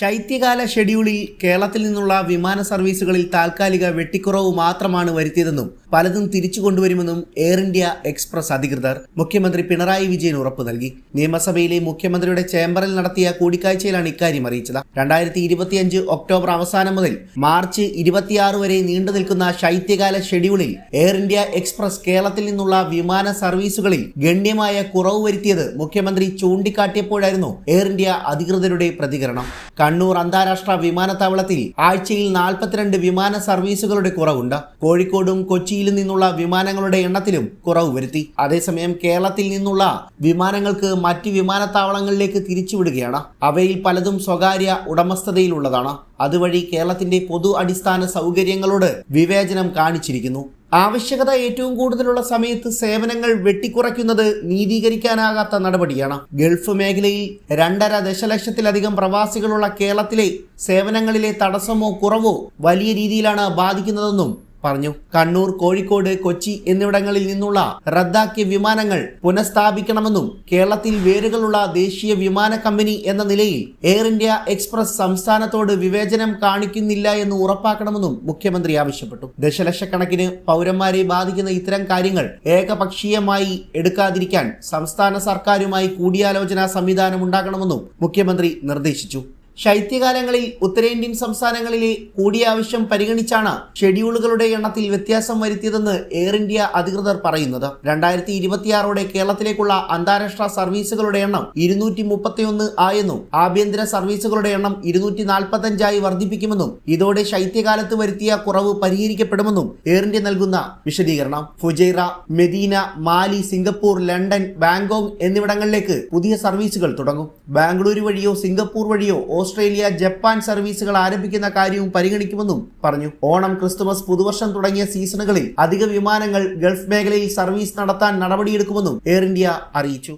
ശൈത്യകാല ഷെഡ്യൂളിൽ കേരളത്തിൽ നിന്നുള്ള വിമാന സർവീസുകളിൽ താൽക്കാലിക വെട്ടിക്കുറവ് മാത്രമാണ് വരുത്തിയതെന്നും പലതും തിരിച്ചു കൊണ്ടുവരുമെന്നും എയർ ഇന്ത്യ എക്സ്പ്രസ് അധികൃതർ മുഖ്യമന്ത്രി പിണറായി വിജയൻ ഉറപ്പു നൽകി. നിയമസഭയിലെ മുഖ്യമന്ത്രിയുടെ ചേംബറിൽ നടത്തിയ കൂടിക്കാഴ്ചയിലാണ് ഇക്കാര്യം അറിയിച്ചത്. രണ്ടായിരത്തി ഇരുപത്തിയഞ്ച് ഒക്ടോബർ അവസാനം മുതൽ മാർച്ച് ഇരുപത്തിയാറ് വരെ നീണ്ടു നിൽക്കുന്ന ശൈത്യകാല ഷെഡ്യൂളിൽ എയർ ഇന്ത്യ എക്സ്പ്രസ് കേരളത്തിൽ നിന്നുള്ള വിമാന സർവീസുകളിൽ ഗണ്യമായ കുറവ് വരുത്തിയത് മുഖ്യമന്ത്രി ചൂണ്ടിക്കാട്ടിയപ്പോഴായിരുന്നു എയർ ഇന്ത്യ അധികൃതരുടെ പ്രതികരണം. കണ്ണൂർ അന്താരാഷ്ട്ര വിമാനത്താവളത്തിൽ ആഴ്ചയിൽ നാൽപ്പത്തിരണ്ട് വിമാന സർവീസുകളുടെ കുറവുണ്ട്. കോഴിക്കോടും കൊച്ചിയിലും നിന്നുള്ള വിമാനങ്ങളുടെ എണ്ണത്തിലും കുറവ് വരുത്തി. അതേസമയം കേരളത്തിൽ നിന്നുള്ള വിമാനങ്ങൾക്ക് മറ്റ് വിമാനത്താവളങ്ങളിലേക്ക് തിരിച്ചുവിടുകയാണ്. അവയിൽ പലതും സ്വകാര്യ ഉടമസ്ഥതയിലുള്ളതാണ്. അതുവഴി കേരളത്തിന്റെ പൊതു അടിസ്ഥാന സൗകര്യങ്ങളോട് വിവേചനം കാണിച്ചിരിക്കുന്നു. ആവശ്യകത ഏറ്റവും കൂടുതലുള്ള സമയത്ത് സേവനങ്ങൾ വെട്ടിക്കുറയ്ക്കുന്നത് നീതീകരിക്കാനാകാത്ത നടപടിയാണ്. ഗൾഫ് മേഖലയിൽ രണ്ടര ദശലക്ഷത്തിലധികം പ്രവാസികളുള്ള കേരളത്തിലെ സേവനങ്ങളിലെ തടസ്സമോ കുറവോ വലിയ രീതിയിലാണ് ബാധിക്കുന്നതെന്നും പറഞ്ഞു. കണ്ണൂർ കോഴിക്കോട് കൊച്ചി എന്നിവിടങ്ങളിൽ നിന്നുള്ള റദ്ദാക്കിയ വിമാനങ്ങൾ പുനഃസ്ഥാപിക്കണമെന്നും കേരളത്തിൽ വേരുകളുള്ള ദേശീയ വിമാന കമ്പനി എന്ന നിലയിൽ എയർ ഇന്ത്യ എക്സ്പ്രസ് സംസ്ഥാനത്തോട് വിവേചനം കാണിക്കുന്നില്ല എന്ന് ഉറപ്പാക്കണമെന്നും മുഖ്യമന്ത്രി ആവശ്യപ്പെട്ടു. ദശലക്ഷക്കണക്കിന് പൗരന്മാരെ ബാധിക്കുന്ന ഇത്തരം കാര്യങ്ങൾ ഏകപക്ഷീയമായി എടുക്കാതിരിക്കാൻ സംസ്ഥാന സർക്കാരുമായി കൂടിയാലോചനാ സംവിധാനം ഉണ്ടാക്കണമെന്നും മുഖ്യമന്ത്രി നിർദ്ദേശിച്ചു. ശൈത്യകാലങ്ങളിൽ ഉത്തരേന്ത്യൻ സംസ്ഥാനങ്ങളിലെ കൂടിയ ആവശ്യം പരിഗണിച്ചാണ് ഷെഡ്യൂളുകളുടെ എണ്ണത്തിൽ വ്യത്യാസം വരുത്തിയതെന്ന് എയർ ഇന്ത്യ അധികൃതർ പറയുന്നത്. രണ്ടായിരത്തി ഇരുപത്തിയാറോടെ കേരളത്തിലേക്കുള്ള അന്താരാഷ്ട്ര സർവീസുകളുടെ എണ്ണം ഇരുന്നൂറ്റി മുപ്പത്തിയൊന്ന് ആയെന്നും ആഭ്യന്തര സർവീസുകളുടെ എണ്ണം ഇരുന്നൂറ്റി നാൽപ്പത്തഞ്ചായി വർദ്ധിപ്പിക്കുമെന്നും ഇതോടെ ശൈത്യകാലത്ത് വരുത്തിയ കുറവ് പരിഹരിക്കപ്പെടുമെന്നും എയർ ഇന്ത്യ നൽകുന്ന വിശദീകരണം. Fujairah Medina Male Singapore London Bangkok എന്നിവിടങ്ങളിലേക്ക് പുതിയ സർവീസുകൾ തുടങ്ങും. ബാംഗ്ലൂരു വഴിയോ സിംഗപ്പൂർ വഴിയോ ഓസ്ട്രേലിയ ജപ്പാൻ സർവീസുകൾ ആരംഭിക്കുന്ന കാര്യവും പരിഗണിക്കുമെന്നും പറഞ്ഞു. ഓണം ക്രിസ്തുമസ് പുതുവർഷം തുടങ്ങിയ സീസണുകളിൽ അധിക വിമാനങ്ങൾ ഗൾഫ് മേഖലയിൽ സർവീസ് നടത്താൻ നടപടിയെടുക്കുമെന്നും എയർ ഇന്ത്യ അറിയിച്ചു.